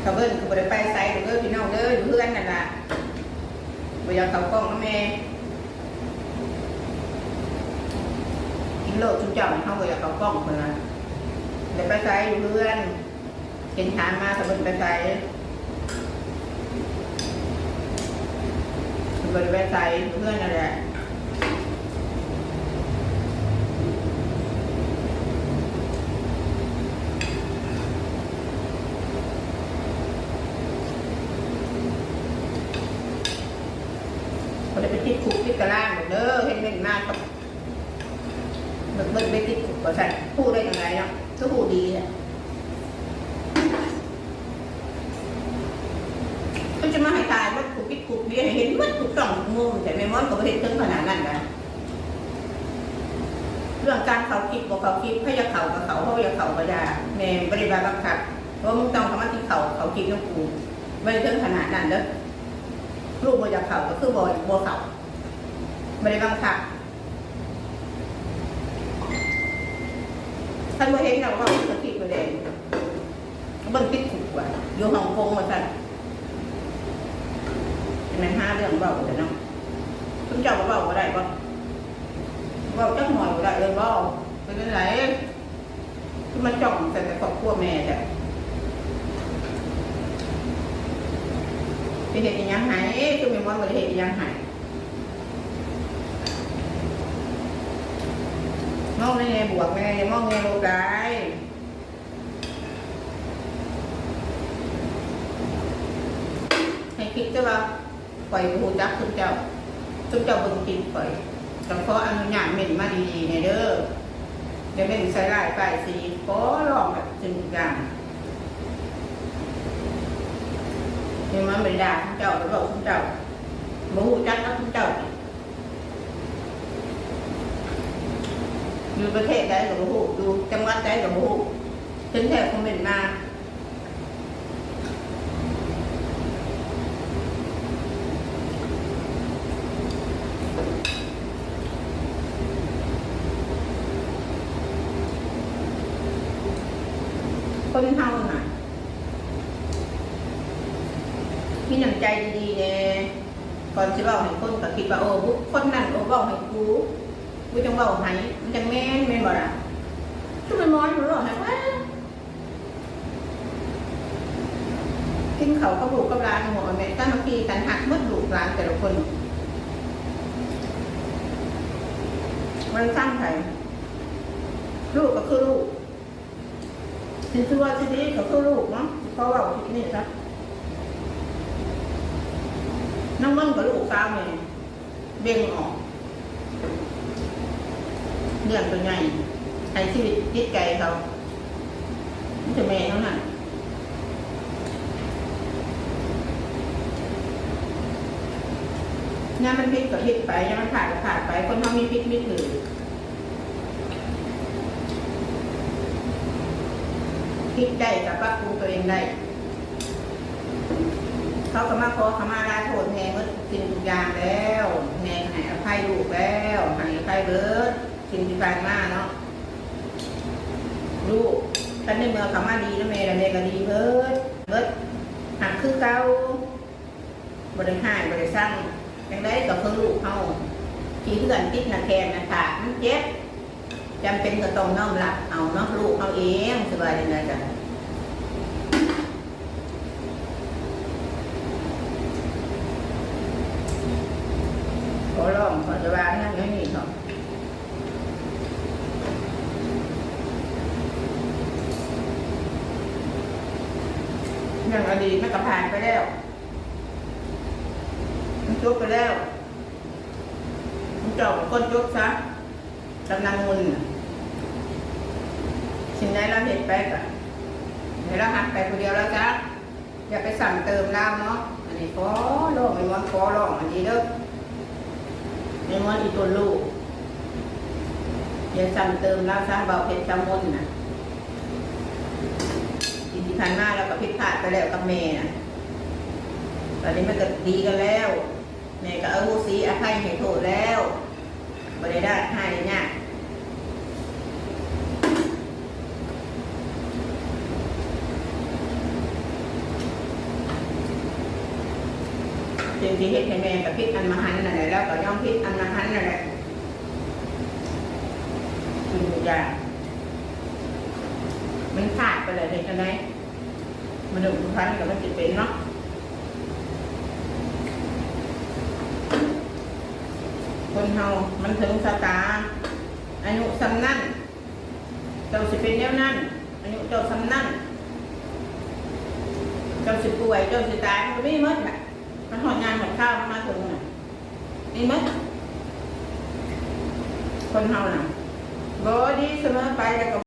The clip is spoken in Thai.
เขาเบิ้ลเขาบ่ได้ไปไซด์เด้อพี่น้องเด้ออยู่เพื่อนนั่นล่ะบ่อยากเข้ากล้องนะแม่กินโลดชุบจ้าให้เขาบ่อยากเข้ากล้องเพิ่นน่ะเดี๋ยวไปไซด์อยู่เพื่อนเห็นทานมาเขาเบิ้ลไปไซด์บ่ได้ไปไซด์อยู่เพื่อนนั่นแหละ ติดคุกติดกระล่างหมดเด้อเห็นเล่นมากครับเบิกเบิกไปติดคุกก็ใช่พูดได้ยังไงเนาะก็พูดดีแหละก็จะมาให้ตายว่าคุกติดคุกเบี้ยเห็นมัดทุกกล่องมุมแต่ไม่มอนก็ไม่เห็นถึงขนาดนั้นกันเรื่องการเขาคิดบอกเขาคิดให้ยาเขากับเขาเขาอยาเขาก็ได้แม่บริบาลบังคับว่ามึงต้องทำมาที่เขาเขาคิดน้ำกูไม่ถึงขนาดนั้นเด้อลูกบอยากเข่าก็คือบอยบัวเข่า ไม่ได้บังคับท่านบ่เห็นเราว่าสติประเด็นเบิ่งติดถูกว่าอยู่ฮ่องกงมาสั่นเป็นไงห้าเรื่องเบาแต่เนาะคุณเจ้าเบาก็ได้ปะเบาจักหน่อยก็ได้เลยเบาเป็นไรที่มันจ้องแต่แต่ครอบครัวแม่แต่ไปเห็นยังไงคือมีมันบริเหตุยังไง มองในแง่บวกในแง่มองโลกายให้คิดจะว่าปล่อยหูจักคุณเจ้าคุณเจ้าบิ่งกินปล่อยแต่ขออนุญาตเหม่นมาดีๆเนี่ยเด้อเดี๋ยวเม่นใส่ลายป้ายสีขอลองแบบจริงจัง nhưng mà mình đà อยู่ประเทศใดกับหูดูจังหวัดใดกับหูถึงแถวคอมเมนต์มาคนเท่าหน่ะมีน้ำใจดีๆแน่ยก่อนจะบอกให้คนก็คิดว่าโอ้คคนนั้นโอ้บอกให้กู กูจังบอกให้มันจังแม่นแม่นบ่ล่ะทุกมันมอนรู้หรอให้ว่ากินเขากับลูกกับหลานหัวแม่ตั้งมากีกันหักมืดลูกหลานแต่ละคนมันสร้างไผลูกก็คือลูกถึงตัวที่นี้ก็คือลูกเนาะเพราะว่าคิดนี่ครับน้องมันกับลูกสาวเนี่ยเบ่งออก เรื่องตัวใหญ่ไอ้ชีวิตจิตใจเขามันจะแม่เท่านั้นงานมันพลิกก็พลิกไปงานมันผ่านก็ผ่านไป คนเขามีพลิกไม่ถือพลิกได้กับปรับปรุงตัวเองได้ เขาก็มาขอขมาลาโทษแม่เมื่อสิ่งทุกอย่างแล้วแม่ให้อภัยลูกแล้วให้อภัยเบิด สิ่งที่ผ่านมาเนาะลูกท่านในเมื่อเขามาดีแล้วแม่แล้วแม่ก็ดีเบิดเบิดหักคือเก่าบริหารบริสั่งยังได้ก็คือลูกเขาที่เพื่อนติดนาแคนนะค่ะมันเจ็บจำเป็นก็ต้องน้อมรับเอาเนาะลูกเขาเองสบายดีนะจ๊ะขอร้องขอจะวางนั่นอย่าง รับอย่างอดีตมันก็ผ่านไปแล้ว มันจบไปแล้ว มันจบกับคนจบซะกำลังมุนสิ่งใดเราเห็นไปกะเดี๋ยวเราหักไปคนเดียวแล้วจ้ะอย่าไปสั่งเติมน้ำเนาะอันนี้ขอร้องไอ้มันขอร้องอันนี้เด้อในมอนอีตัวลูกอย่าซ้ำเติมแล้วสร้างเบาเพชรซ้ำมุนนะ ผ่านมาแล้วก็ผิดพลาดไปแล้วกับแม่นะตอนนี้มันก็ดีกันแล้วแม่ก็เอาสีอภัยให้โทษแล้วบริได้ให้เนี่ยสิ่งที่เฮ็ดให้แม่กับพิษอันมหันต์นั่นแหละแล้วก็ย่อมพิษอันมหันต์นั่นแหละคืออย่างมันขาดไปเลยเด็นไหม มันดุทุกครั้งกับมันจะเป็นเนาะคนเฮามันถึงสตาอายุสำนั่นเจ้าสิเป็นแนวนั้นอายุเจ้าสำนั่นเจ้าสิป่วยเจ้าสิตายมันก็ไม่มดแหละมันหอดงานหอดข้าวมันมาถึงน่ะนี่มดคนเฮาน่ะบอดีเสมอไปแล้วก็